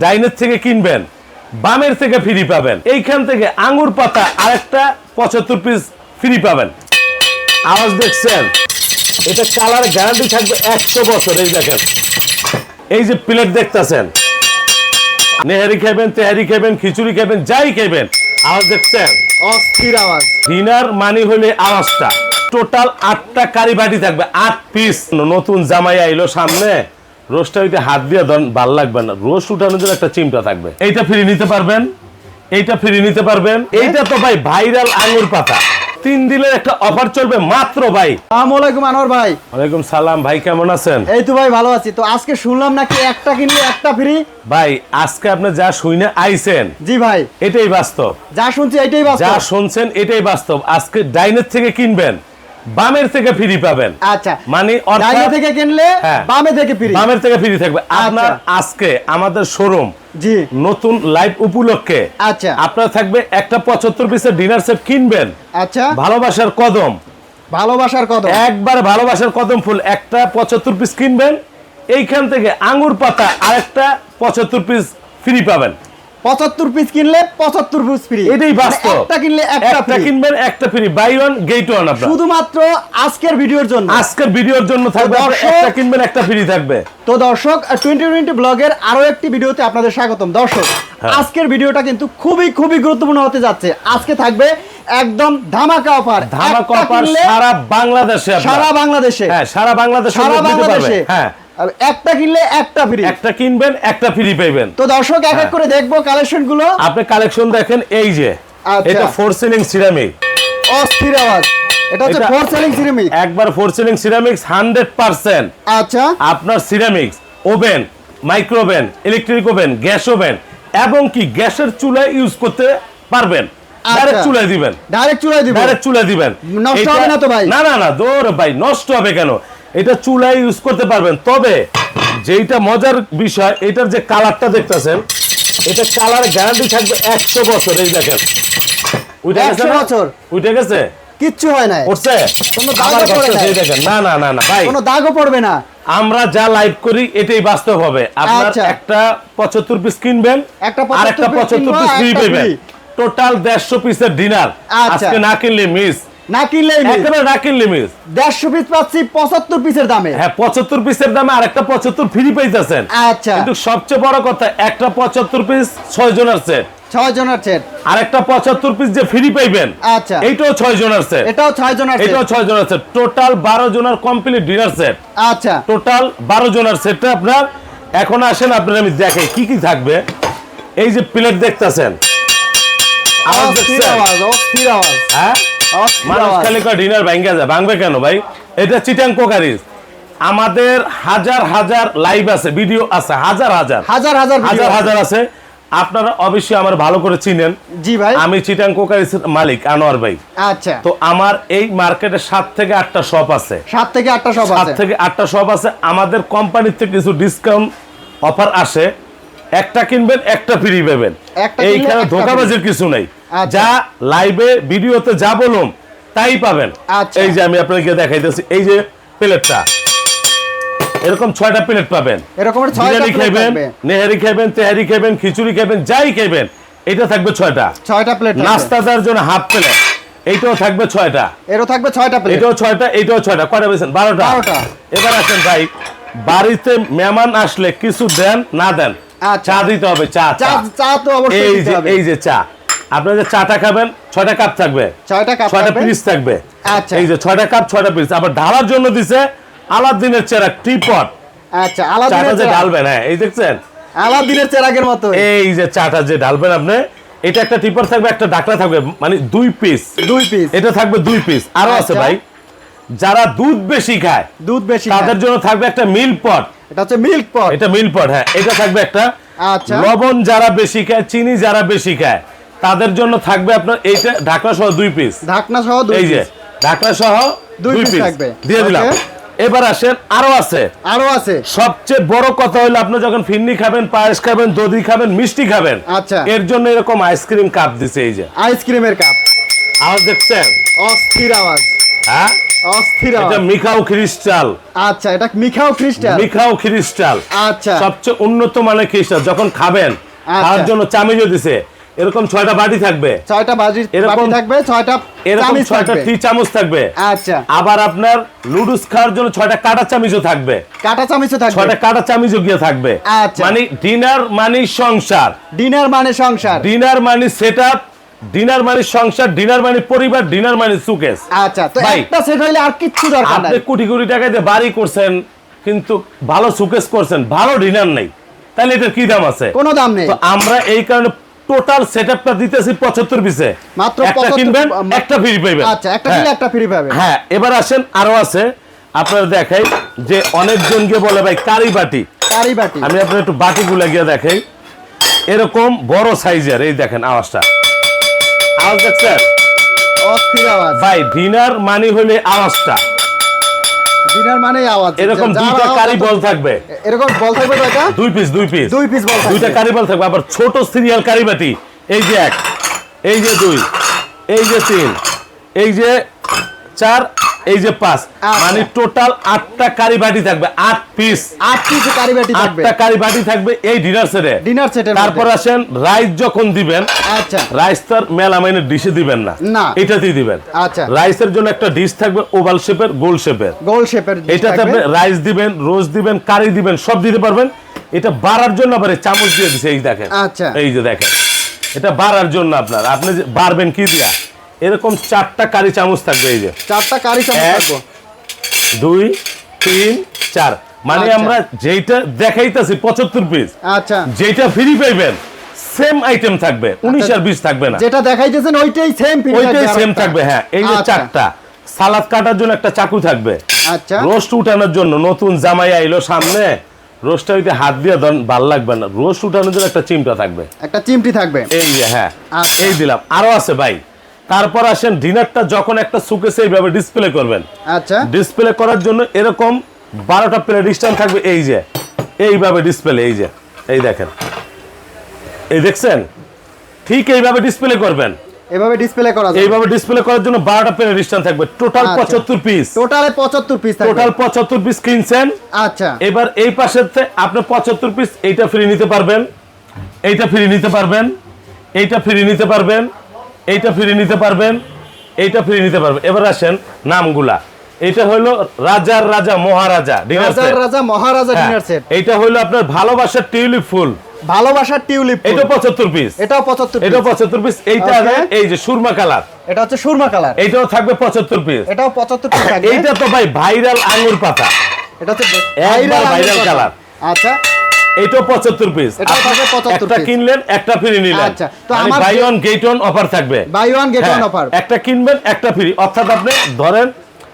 ডাইনের থেকে কিনবেন বামের থেকে ফ্রি পাবেন। এইখান থেকে আঙ্গুর পাতা আরেকটা পঁচাত্তর পিস ফ্রি পাবেন। আওয়াজ দেখছেন? এটা কালার গ্যারান্টি থাকবে একশো বছর এই দেখেন। এই যে প্লেট দেখতেছেন। নেহারি খাবেন তেহারি খাবেন খিচুড়ি খাবেন যাই খাবেন আওয়াজ দেখছেন? অস্থির আওয়াজ। ডিনার মানি হলে আওয়াজটা। টোটাল আটটা কারি বাটি থাকবে আট পিস নতুন জামাই আইলো সামনে। রোস্টটা হইতে হাত দিয়ে ধন ভালো লাগবে না। রোস্ট উঠানোর জন্য একটা চিমটা থাকবে। এইটা ফ্রি নিতে পারবেন। এইটা ফ্রি নিতে পারবেন। এইটা তো ভাই ভাইরাল আঙুর পাতা। তিন দিনের একটা অফার চলবে মাত্র ভাই। আসসালামু আলাইকুম আনোয়ার ভাই। ওয়ালাইকুম সালাম ভাই কেমন আছেন? এই তো ভাই ভালো আছি। তো আজকে শুনলাম নাকি একটা কিনলে একটা ফ্রি? ভাই আজকে আপনি যা শুনে আইছেন জি ভাই। এটাই বাস্তব। যা শুনছি এটাই যা শুনছেন এটাই বাস্তব। আজকে ডাইনের থেকে কিনবেন। বামের থেকে ফ্রি পাবেন। আচ্ছা। মানে ডাইনে থেকে কিনলে হ্যাঁ। বামে থেকে ফ্রি। বামের থেকে ফ্রি থাকবে। আপনার আচ্ছা। আজকে আমাদের শোরুম জি। নতুন লাইভ উপলক্ষে আচ্ছা। আপনার থাকবে একটা পঁচাত্তর পিসের ডিনার সেট কিনবেন। আচ্ছা। ভালোবাসার কদম। ভালোবাসার কদম। একবার ভালোবাসার কদম ফুল একটা পঁচাত্তর পিস কিনবেন। এইখান থেকে আঙ্গুর পাতা আরেকটা পঁচাত্তর পিস ফ্রি পাবেন। পঁচাত্তর পিস কিনলে পঁচাত্তর পিস ফ্রি এটাই বাস্তব। একটা কিনলে একটা কিনবেন একটা free buy one get one আপনার। শুধুমাত্র আজকের ভিডিওর জন্য। আজকের ভিডিওর জন্য থাকবে একটা কিনবেন একটা ফ্রি থাকবে। তো দর্শক টোয়েন্টি টোয়েন্টি ব্লগের আরও একটি ভিডিওতে আপনাদের স্বাগতম। দর্শক হ্যাঁ। আজকের ভিডিওটা কিন্তু খুবই খুবই গুরুত্বপূর্ণ হতে যাচ্ছে। আজকে থাকবে একদম ধামাকা অফার ধামা একটা কপার কিনলে সারা বাংলাদেশে সারা বাংলাদেশে। হ্যাঁ সারা বাংলাদেশে সারা। বাংলাদেশে। হ্যাঁ। একটা কিনলে একটা ফ্রি একটা কিনবেন একটা ফ্রি পাইবেন। তো দর্শক এক এক হ্যাঁ। করে দেখব কালেকশনগুলো আপনি কালেকশন দেখেন এই যে আচ্ছা। এটা ফোর সিলিং সিরামিক অস্থির আওয়াজ। এটা হচ্ছে ফোর সেলিং সিরামিক একবার four ceiling ceramics hundred percent আচ্ছা। আপনার ceramics oven micro oven electric oven gas oven এবং কি গ্যাসের চুলায় ইউজ করতে পারবেন। ডাইরেক্ট চুলায় দিবেন। ডাইরেক্ট চুলাই দিব ডাইরেক্ট চুলায় দিবেন। নষ্ট হবে না তো ভাই? না না না দৌড় ভাই নষ্ট হবে কেন? এটা চুলায় ইউজ করতে পারবেন। তবে যেইটা মজার বিষয় এটার যে কালারটা দেখতেছেন এটা কালার গ্যারান্টি থাকবে একশো বছর এই দেখেন। উঠে গেছে বছর। উঠে গেছে? কিচ্ছু হয় না উঠছে? দেখেন। না না না না ভাই। কোনো দাগও পড়বে না। আমরা যা লাইভ করি এটাই বাস্তব হবে। আপনার আচ্ছা। একটা পঁচাত্তর পিস কিনবেন একটা আর একটা পঁচাত্তর পিস ফ্রি পাবেন। টোটাল দেড়শো পিসের ডিনার আচ্ছা। আজকে না কিনলে মিস একেবারে দেড়শো পিস পাচ্ছি পঁচাত্তর পিসের দামে। হ্যাঁ পঁচাত্তর পিসের দামে আর একটা পঁচাত্তর ফ্রি পাইতেছেন। আচ্ছা। কিন্তু সবচেয়ে বড় কথা একটা পঁচাত্তর পিস ছয় জনের সেট ছয় জনের সেট আর পঁচাত্তর পিস যে ফ্রি পাইবেন আচ্ছা। এইটাও ছয় জনের সেট এটাও ছয় জনের এটাও ছয় জনের সেট টোটাল বারো জনের কমপ্লিট ডিনার সেট আচ্ছা। টোটাল বারো জনের সেটটা আপনার এখন আসেন আপনার আমি দেখে কি কি থাকবে। এই যে প্লেট দেখতেছেন। আওয়াজ অস্থির আওয়াজ অস্থির আওয়াজ। হ্যাঁ? মানুষ আওয়াজ। খালি ডিনার ভাঙ্গা যায়। ভাঙবে কেন ভাই? এটা চিটাং কোকারিজ। আমাদের হাজার হাজার লাইভ আছে ভিডিও আছে হাজার হাজার। হাজার হাজার হাজার হাজার আছে। আপনারা অবশ্যই আমার ভালো করে চিনেন। জি ভাই। আমি চিটাং কোকারিজ মালিক আনোয়ার ভাই। আচ্ছা। তো আমার এই মার্কেটে সাত থেকে আটটা শপ আছে। সাত থেকে আটটা সব সাত থেকে আটটা শপ আছে। আমাদের কোম্পানির থেকে কিছু ডিসকাউন্ট অফার আসে। একটা কিনবেন একটা ফ্রি পাবেন। এইখানে ধোকাবাজির কিছু নাই। যা লাইভে ভিডিওতে যা বলুম তাই পাবেন। আচ্ছা। এই যে আমি আপনাকে দেখাইতেছি এই যে প্লেটটা। এরকম ছয়টা প্লেট পাবেন। এরকমের ছয়টা বিরিয়ানি খাবেন নেহারি খাবেন তেহারি খাবেন খিচুড়ি খাবেন যাই খাবেন এটা থাকবে ছয়টা। ছয়টা প্লেট নাস্তা দেওয়ার জন্য হাফ প্লেট এইটাও থাকবে ছয়টা। এরও থাকবে ছয়টা প্লেট এটাও ছয়টা এটাও ছয়টা। কয়টা পেয়েছেন বারোটা। বারোটা। এবার আসেন ভাই বাড়িতে মেহমান আসলে কিছু দেন না দেন আচ্ছা। চা দিতে হবে চা চা। চা চা তো অবশ্যই এই যে এই যে চা। আপনারা যে চাটা খাবেন ছয়টা কাপ থাকবে। ছয়টা কাপ ছয়টা পিস থাকবে। আচ্ছা। এই যে ছয়টা কাপ ছয়টা পিস আবার ঢালার জন্য দিছে আলাদিনের চেরা টিপট। আচ্ছা আলাদিনের যে ঢালবেন হ্যাঁ এই দেখছেন? আলাদিনের চেরাগের মতো। এই যে চাটা যে ঢালবেন আপনি এটা একটা টিপট থাকবে একটা ডাকলা থাকবে মানে দুই পিস দুই পিস এটা থাকবে দুই পিস আরও আছে আচ্ছা। ভাই যারা দুধ বেশি খায় দুধ বেশি তাদের জন্য থাকবে একটা মিল পট। এটা হচ্ছে মিল্ক পট। এটা মিল পট হ্যাঁ এটা থাকবে একটা আচ্ছা। লবণ যারা বেশি খায় চিনি যারা বেশি খায়। তাদের জন্য থাকবে আপনার এইটা ঢাকনা সহ দুই পিস ঢাকনা সহ দুই এই যে ঢাকনা সহ দুই পিস থাকবে। দিয়ে দিলাম। এবার আসেন আরও আছে। আরও আছে। সবচেয়ে বড় কথা হলো আপনি যখন ফিন্নি খাবেন পায়েস খাবেন দধি খাবেন মিষ্টি খাবেন আচ্ছা। এর জন্য এরকম আইসক্রিম কাপ দিছে এই যে। আইসক্রিমের কাপ আওয়াজ দেখছেন? অস্থির আওয়াজ। হ্যাঁ? অস্থির এটা মিখাও ক্রিস্টাল আচ্ছা এটা মিখাও ক্রিস্টাল মিখাও ক্রিস্টাল আচ্ছা। সবচেয়ে উন্নত মানের ক্রিস্টাল যখন খাবেন তার খাওয়ার জন্য চামিজও দিছে। এরকম ছয়টা বাটি থাকবে। ছয়টা বাজি এরকম- থাকবে ছয়টা এরকম ছয়টা টি চামচ থাকবে। আচ্ছা। আবার আপনার লুডুস খাওয়ার জন্য ছয়টা কাটা চামিচও থাকবে। কাটা চামিচও থাকবে। ছয়টা কাটা চামিচও গিয়ে থাকবে। আচ্ছা। মানে ডিনার মানে সংসার। ডিনার মানে সংসার। ডিনার মানে সেট আপ ডিনার মানে সংসার ডিনার মানে পরিবার ডিনার মানে সুকেস আচ্ছা তো একটা সেট হইলে আর কিচ্ছু দরকার নাই। আপনি কোটি কোটি টাকা দিয়ে বাড়ি করছেন কিন্তু ভালো সুকেস করছেন ভালো ডিনার নেই। তাহলে এটার কি দাম আছে? কোনো দাম নেই। তো আমরা এই কারণে টোটাল সেটআপটা দিতেছি পঁচাত্তর পিসে। মাত্র একটা 75 কিনবেন একটা ফ্রি পাইবেন। আচ্ছা একটা হ্যাঁ। কিনলে একটা ফ্রি পাবে হ্যাঁ এবার আসেন আরও আছে। আপনারা দেখাই যে অনেকজন গিয়ে বলে ভাই কারি বাটি। কারি বাটি। আমি আপনার একটু বাটিগুলো গিয়ে দেখাই। এরকম বড় সাইজের এই দেখেন আওয়াজটা। আওয়াজ দেখছেন? অস্থির আওয়াজ। ভাই ডিনার মানি হলে আওয়াজটা। ডিনার মানে আওয়াজ। এরকম দুইটা কারি বল থাকবে। এরকম বল থাকবে কয়টা দুই পিস দুই পিস দুই পিস বল থাকবে। দুইটা কারি বল থাকবে। আবার ছোট সিরিয়াল কারি বাটি। এই যে এক এই যে দুই এই যে তিন এই যে চার এই যে পাঁচ আচ্ছা। মানে টোটাল আটটা কারি বাটি থাকবে আট পিস আট পিস কারি বাটি থাকবে। আটটা কারি বাটি থাকবে এই ডিনার সেটে ডিনার সেটের তারপর আসেন রাইস যখন দিবেন আচ্ছা। রাইস তার মেলামাইনের ডিশে দিবেন না। না। এটাতেই দিবেন। আচ্ছা। রাইসের জন্য একটা ডিশ থাকবে ওভাল শেপের গোল শেপের গোল শেপের এটাতে আপনি রাইস দিবেন রোজ দিবেন কারি দিবেন সব দিতে পারবেন। এটা বাড়ার জন্য আবার চামচ দিয়ে দিছে এই দেখেন। আচ্ছা। এই যে দেখেন। এটা বাড়ার জন্য আপনার। আপনি যে বাড়বেন কি দিয়া? এরকম চারটা কারি চামচ থাকবে এই যে। চারটা কারি চামচ দুই তিন চার। মানে আচ্ছা। আমরা যেইটা দেখাইতেছি পঁচাত্তর পিস আচ্ছা। যেটা ফ্রি পাইবেন সেম আইটেম থাকবে উনিশ আর বিশ থাকবে না। যেটা দেখাইতেছেন ওইটাই সেম ওইটাই সেম থাকবে হ্যাঁ এই যে আচ্ছা। চারটা। সালাদ কাটার জন্য একটা চাকু থাকবে। আচ্ছা। রোস্ট উঠানোর জন্য নতুন জামাই আইলো সামনে রোস্টটা হইতে হাত দিয়ে ধন ভালো লাগবে না। রোস্ট উঠানোর জন্য একটা চিমটা থাকবে। একটা চিমটি থাকবে। এই হ্যাঁ আচ্ছা। এই দিলাম। আরও আছে ভাই। তারপর আসেন ডিনারটা যখন একটা সুকেসে এইভাবে ডিসপ্লে করবেন। আচ্ছা। ডিসপ্লে করার জন্য এরকম বারোটা প্লেট স্ট্যান্ড থাকবে এই যে। এইভাবে ডিসপ্লে এই যে। এই দেখেন। এই দেখছেন? ঠিক এইভাবে ডিসপ্লে করবেন। এভাবে ডিসপ্লে করা এইভাবে ডিসপ্লে করার জন্য স্ট্যান্ড থাকবে। টোটাল আচ্ছা। পঁচাত্তর পিস টোটালে 75 পিস থাকবে। টোটাল পঁচাত্তর পিস কিনছেন। আচ্ছা। এবার এই আপনি পঁচাত্তর পিস এইটা ফ্রি নিতে পারবেন। এইটা ফ্রি নিতে পারবেন। এইটা ফ্রি নিতে পারবেন। এইটা ফ্রি নিতে পারবেন এইটা ফ্রি নিতে পারবেন। এবার আসেন নামগুলা। এটা হলো রাজার রাজা মহারাজা রাজার রাজা মহারাজা ডিনার সেট এইটা হলো আপনার ভালোবাসার টিউলিপ ফুল। ভালোবাসার টিউলিপ ফুল। এটা পঁচাত্তর পিস এটাও 75 এটা পিস পঁচাত্তর পিস এইটা Okay. এই যে সুরমা কালার। এটা হচ্ছে সুরমা কালার। এইটাও থাকবে পঁচাত্তর পিস এটাও 75 পিস থাকবে। এইটা তো ভাই ভাইরাল আঙ্গুর পাতা। এটা হচ্ছে ভাইরাল color। আচ্ছা। এটাও পঁচাত্তর পিস এটাও 75 একটা। কিনলেন একটা ফ্রি নিলেন। আচ্ছা, তো মানে আমার buy one get one offer থাকবে। Buy one get one offer একটা কিনবেন একটা ফ্রি অর্থাৎ আপনি ধরেন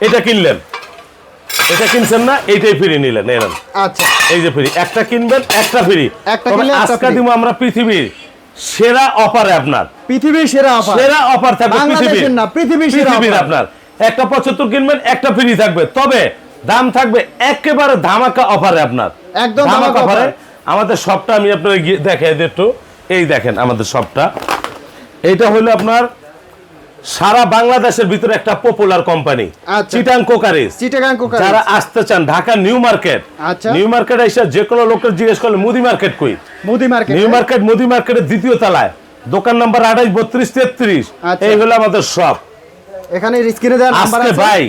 এটা কিনলেন। এটা কিনছেন না এইটাই ফ্রি নিলেন এলেন আচ্ছা। এই যে ফ্রি একটা কিনবেন একটা ফ্রি একটা কিনলে আজকে দিব আমরা পৃথিবীর সেরা অফারে আপনার। পৃথিবীর সেরা অফার সেরা অফার থাকবে পৃথিবীর। না, পৃথিবীর সেরা offer। আপনার। একটা পঁচাত্তর কিনবেন একটা ফ্রি থাকবে। তবে দাম থাকবে একেবারে ধামাকা অফারে আপনার। একদম ধামাকা অফারে। আমাদের শপটা আমি আপনার দেখাই দিই একটু। এই দেখেন আমাদের শপটা এইটা হলো আপনার সারা বাংলাদেশের ভিতরে একটা popular company. Chittagong cookeries Chittagong cooker যারা আসতে চান ঢাকা নিউ মার্কেট আচ্ছা। নিউ মার্কেট এসে যে কোনো লোকের জিজ্ঞেস করলে মুদি মার্কেট কই? মুদি মার্কেট। নিউ মার্কেট মুদি মার্কেটের দ্বিতীয় তলায়। দোকান নাম্বার আঠাইশ বত্রিশ তেত্রিশ। আচ্ছা। এই হলো আমাদের শপ এখানে স্ক্রিনে দেওয়ার নাম্বার আছে? ভাই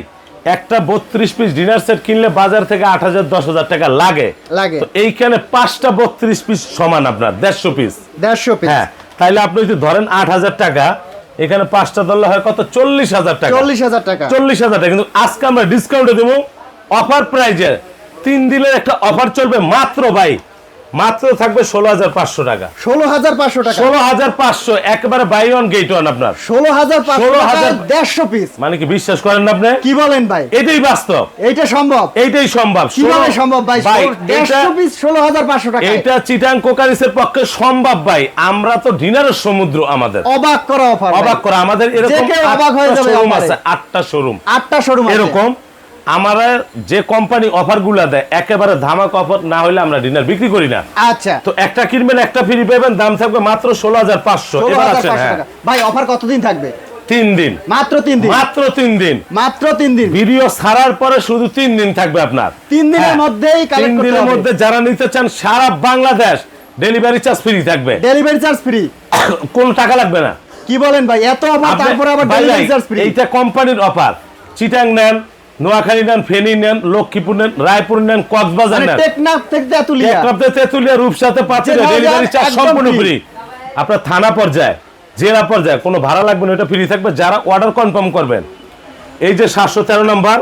একটা বত্রিশ পিস ডিনার সেট কিনলে বাজার থেকে আট হাজার দশ হাজার টাকা লাগে। লাগে। এইখানে পাঁচটা বত্রিশ পিস সমান আপনার দেড়শো পিস 150 পিস হ্যাঁ তাইলে আপনি যদি ধরেন আট হাজার টাকা এখানে পাঁচটা ধরলে হয় কত? চল্লিশ হাজার টাকা। 40000 টাকা। চল্লিশ হাজার টাকা। কিন্তু আজকে আমরা ডিসকাউন্টে দেবো। অফার প্রাইজে তিন দিনের একটা অফার চলবে মাত্র ভাই। মাত্র থাকবে ষোলো হাজার পাঁচশো টাকা। 16500 টাকা। ষোলো হাজার পাঁচশো একেবারে বাই ওয়ান গেট ওয়ান আপনার। 16500 টাকা 16,000 150 পিস মানে কি বিশ্বাস করেন না আপনি? কি বলেন ভাই? এটাই বাস্তব। এইটা সম্ভব। এইটাই সম্ভব। কীভাবে ষোলো- সম্ভব ভাই? ভাই 150 পিস 16500 টাকা এটা চিটাং কোকারিসের পক্ষে সম্ভব ভাই। আমরা তো ডিনারের সমুদ্র আমাদের। অবাক করা অফার অবাক করা। আমাদের এরকম অবাক হয়ে যাবে আটটা শোরুম আটটা শোরুম এরকম আমরা যে কোম্পানি অফারগুলা দেয় একেবারে ধামাক অফার না হলে আমরা ডিনার বিক্রি করি না। আচ্ছা। তো একটা কিনবেন একটা ফ্রি পাবেন দাম থাকবে মাত্র ষোলো হাজার পাঁচশো। এবার 16500 আসেন হ্যাঁ। ভাই অফার কতদিন থাকবে? তিন দিন। মাত্র তিন দিন? মাত্র তিন দিন। মাত্র তিন দিন? ভিডিও ছাড়ার পরে শুধু তিন দিন থাকবে আপনার। তিন দিনের হ্যাঁ, মধ্যেই তিন দিনের মধ্যে যারা নিতে চান সারা বাংলাদেশ ডেলিভারি চার্জ ফ্রি থাকবে। ডেলিভারি চার্জ ফ্রি কোন টাকা লাগবে না। কি বলেন ভাই? এত অফার তারপরে আবার ডেলিভারি চার্জ ফ্রি এইটা কোম্পানির অফার চিটাং নেন নোয়াখালী নেন ফেনী নেন লক্ষ্মীপুর নেন রায়পুর নেন কক্সবাজার নেন। টেকনাফ থেকে তেতুলিয়া একরাতে তেতুলিয়া রূপসাতে পাচ্ছেন ডেলিভারি চার্জ সম্পূর্ণ ফ্রি আপনার থানা পর্যায়ে জেলা পর্যায়ে কোনো ভাড়া লাগবে না এটা ফ্রি থাকবে। যারা অর্ডার কনফার্ম করবেন এই যে সাতশো তেরো নাম্বার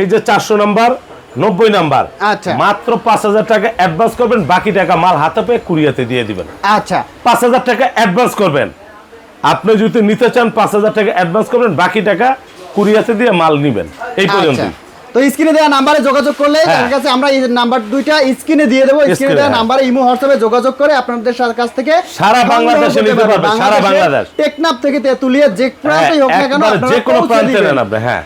এই যে চারশো নাম্বার নব্বই নাম্বার আচ্ছা। মাত্র পাঁচ হাজার টাকা অ্যাডভান্স করবেন বাকি টাকা মাল হাতে পেয়ে কুরিয়াতে দিয়ে দিবেন। আচ্ছা। পাঁচ হাজার টাকা অ্যাডভান্স করবেন। আপনি যদি নিতে চান পাঁচ হাজার টাকা অ্যাডভান্স করবেন বাকি টাকা কুরিয়াতে দিয়ে মাল নিবেন। এই পর্যন্ত আচ্ছা তো স্ক্রিনে দেওয়া নাম্বারে যোগাযোগ করলে হ্যাঁ। তার কাছে আমরা এই নাম্বার দুইটা স্ক্রিনে দিয়ে দেবো স্ক্রিনে দেওয়া হ্যাঁ। নাম্বারে ইমো হোয়াটসঅ্যাপে যোগাযোগ করে আপনাদের সার কাছ থেকে সারা বাংলাদেশে নিতে পারবে, সারা বাংলাদেশে। টেকনাফ থেকে তেতুলিয়া যে প্রান্তেই হোক না কেন যে কোনো প্রান্তে নেন আপনি হ্যাঁ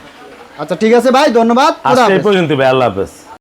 আচ্ছা ঠিক আছে ভাই ধন্যবাদ আজকে এই। পর্যন্ত ভাই আল্লাহ হাফেজ